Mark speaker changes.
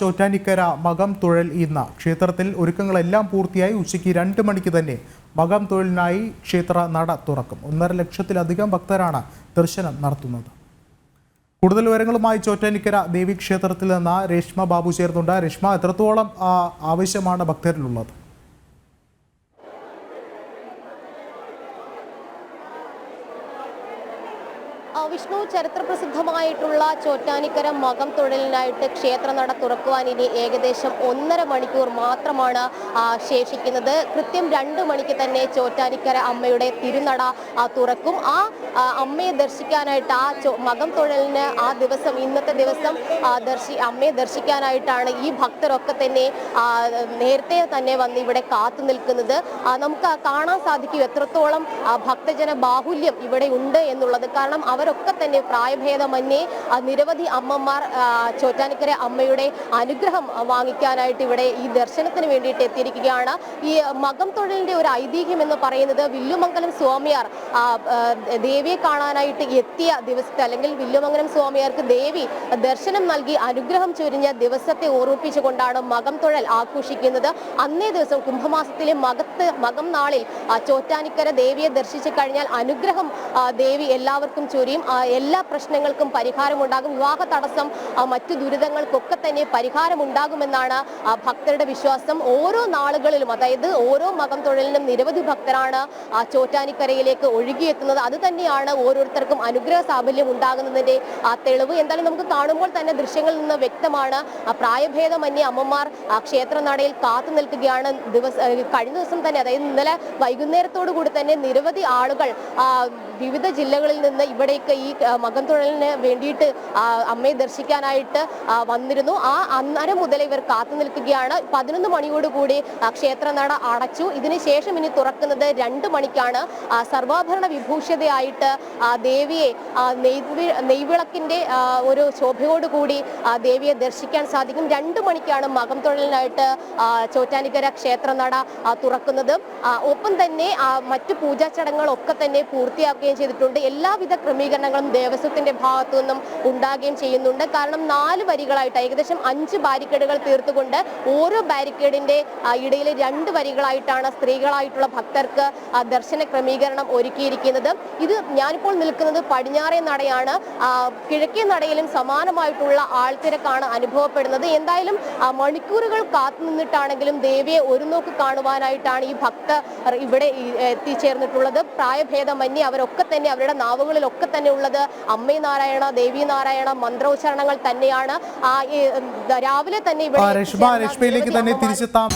Speaker 1: ചോറ്റാനിക്കര മകം തുഴൽ ഇന്ന്. ക്ഷേത്രത്തിൽ ഒരുക്കങ്ങളെല്ലാം പൂർത്തിയായി ഉച്ചയ്ക്ക് രണ്ട് മണിക്ക് തന്നെ മകം തൊഴിലിനായി ക്ഷേത്ര നട തുറക്കും. ഒന്നര ലക്ഷത്തിലധികം ഭക്തരാണ് ദർശനം നടത്തുന്നത്. കൂടുതൽ വിവരങ്ങളുമായി ചോറ്റാനിക്കര ദേവീക്ഷേത്രത്തിൽ നിന്ന് രേഷ്മ ബാബു ചേർന്നുണ്ട് രേഷ്മ എത്രത്തോളം ആവശ്യമാണ് ഭക്തരിലുള്ളത്?
Speaker 2: ആ, ചരിത്ര പ്രസിദ്ധമായിട്ടുള്ള ചോറ്റാനിക്കര മകം തൊഴിലിനായിട്ട് ക്ഷേത്രനട തുറക്കുവാൻ ഇനി ഏകദേശം ഒന്നര മണിക്കൂർ മാത്രമാണ് ശേഷിക്കുന്നത്. കൃത്യം രണ്ട് മണിക്ക് തന്നെ ചോറ്റാനിക്കര അമ്മയുടെ തിരുനട തുറക്കും. ആ അമ്മയെ ദർശിക്കാനായിട്ട് ആ മകം തൊഴിലിന് ആ ദിവസം ഇന്നത്തെ ദിവസം ദർശി അമ്മയെ ദർശിക്കാനായിട്ടാണ് ഈ ഭക്തരൊക്കെ തന്നെ നേരത്തെ തന്നെ വന്ന് ഇവിടെ കാത്തു നിൽക്കുന്നത്. നമുക്ക് കാണാൻ സാധിക്കും എത്രത്തോളം ഭക്തജന ബാഹുല്യം ഇവിടെ ഉണ്ട് എന്നുള്ളത്. കാരണം അവരൊക്കെ തന്നെ പ്രായഭേദമന്യേ നിരവധി അമ്മമാർ ചോറ്റാനിക്കര അമ്മയുടെ അനുഗ്രഹം വാങ്ങിക്കാനായിട്ട് ഇവിടെ ഈ ദർശനത്തിന് വേണ്ടിയിട്ട് എത്തിയിരിക്കുകയാണ്. ഈ മകം തൊഴിലിന്റെ ഒരു ഐതിഹ്യം എന്ന് പറയുന്നത് വില്ലുമംഗലം സ്വാമിയാർ ദേവിയെ കാണാനായിട്ട് എത്തിയ ദിവസത്തെ അല്ലെങ്കിൽ വില്ലുമംഗലം സ്വാമിയാർക്ക് ദേവി ദർശനം നൽകി അനുഗ്രഹം ചൊരിഞ്ഞ ദിവസത്തെ ഓർമ്മിപ്പിച്ചുകൊണ്ടാണ് മകം തൊഴൽ ആഘോഷിക്കുന്നത്. അന്നേ ദിവസം കുംഭമാസത്തിലെ മകത്ത് മകം നാളിൽ ചോറ്റാനിക്കര ദേവിയെ ദർശിച്ചു കഴിഞ്ഞാൽ അനുഗ്രഹം ദേവി എല്ലാവർക്കും ചൊരിയും ആ, എല്ലാ പ്രശ്നങ്ങൾക്കും പരിഹാരമുണ്ടാകും. വിവാഹ തടസ്സം മറ്റു ദുരിതങ്ങൾക്കൊക്കെ തന്നെ പരിഹാരമുണ്ടാകുമെന്നാണ് ഭക്തരുടെ വിശ്വാസം. ഓരോ നാളുകളിലും അതായത് ഓരോ മകം തൊഴിലിനും നിരവധി ഭക്തരാണ് ചോറ്റാനിക്കരയിലേക്ക് ഒഴുകിയെത്തുന്നത്. അത് തന്നെയാണ് ഓരോരുത്തർക്കും അനുഗ്രഹ സാഫല്യം ഉണ്ടാകുന്നതിന്റെ തെളിവ്. എന്തായാലും നമുക്ക് കാണുമ്പോൾ തന്നെ ദൃശ്യങ്ങളിൽ നിന്ന് വ്യക്തമാണ് പ്രായഭേദമന്യേ അമ്മമാർ ആ, ക്ഷേത്രനടയിൽ കാത്തു നിൽക്കുകയാണ്. കഴിഞ്ഞ ദിവസം തന്നെ അതായത് ഇന്നലെ വൈകുന്നേരത്തോടു കൂടി തന്നെ നിരവധി ആളുകൾ വിവിധ ജില്ലകളിൽ നിന്ന് ഇവിടേക്ക് ഈ ആ, മകം വേണ്ടിയിട്ട് അമ്മയെ ദർശിക്കാനായിട്ട് വന്നിരുന്നു. ആ അന്നരം മുതൽ ഇവർ കാത്തു നിൽക്കുകയാണ്. പതിനൊന്ന് മണിയോടുകൂടി ക്ഷേത്രനട അടച്ചു. ഇതിനുശേഷം ഇനി തുറക്കുന്നത് രണ്ട് മണിക്കാണ്. സർവാഭരണ വിഭൂഷിതയായിട്ട് ദേവിയെ നെയ്വിളക്കിന്റെ ഒരു ശോഭയോടുകൂടി ദേവിയെ ദർശിക്കാൻ സാധിക്കും. രണ്ട് മണിക്കാണ് മകം തൊഴിലിനായിട്ട് ചോറ്റാനിക്കര ക്ഷേത്രനട തുറക്കുന്നത്. ഒപ്പം തന്നെ മറ്റു പൂജാ ചടങ്ങുകളൊക്കെ തന്നെ പൂർത്തിയാക്കുകയും ചെയ്തിട്ടുണ്ട്. എല്ലാവിധ ക്രമീകരണങ്ങളും ദേവസ്വത്തിന്റെ ഭാഗത്തു നിന്നും ഉണ്ടാകുകയും ചെയ്യുന്നുണ്ട്. കാരണം നാല് വരികളായിട്ട് ഏകദേശം അഞ്ച് ബാരിക്കേഡുകൾ തീർത്തുകൊണ്ട് ഓരോ ബാരിക്കേഡിന്റെ ഇടയിൽ രണ്ട് വരികളായിട്ടാണ് സ്ത്രീകളായിട്ടുള്ള ഭക്തർക്ക് ദർശന ക്രമീകരണം ഒരുക്കിയിരിക്കുന്നത്. ഇത് ഞാനിപ്പോൾ നിൽക്കുന്നത് പടിഞ്ഞാറേ നടയാണ്. കിഴക്കേ നടയിലും സമാനമായിട്ടുള്ള ആൾത്തിരക്കാണ് അനുഭവപ്പെടുന്നത്. എന്തായാലും മണിക്കൂറുകൾ കാത്തു നിന്നിട്ടാണെങ്കിലും ദേവിയെ ഒരു നോക്ക് കാണുവാനായിട്ടാണ് ഈ ഭക്തർ ഇവിടെ എത്തിച്ചേർന്നിട്ടുള്ളത്. പ്രായഭേദമന്യേ അവരൊക്കെ തന്നെ അവരുടെ നാവുകളിലൊക്കെ തന്നെ ഉള്ളത് അമ്മേ നാരായണ ദേവി നാരായണ മന്ത്രോച്ചാരണങ്ങൾ തന്നെയാണ്. ആ, രാവിലെ തന്നെ ഇവിടെ
Speaker 1: തന്നെ തിരിച്ചെത്താം.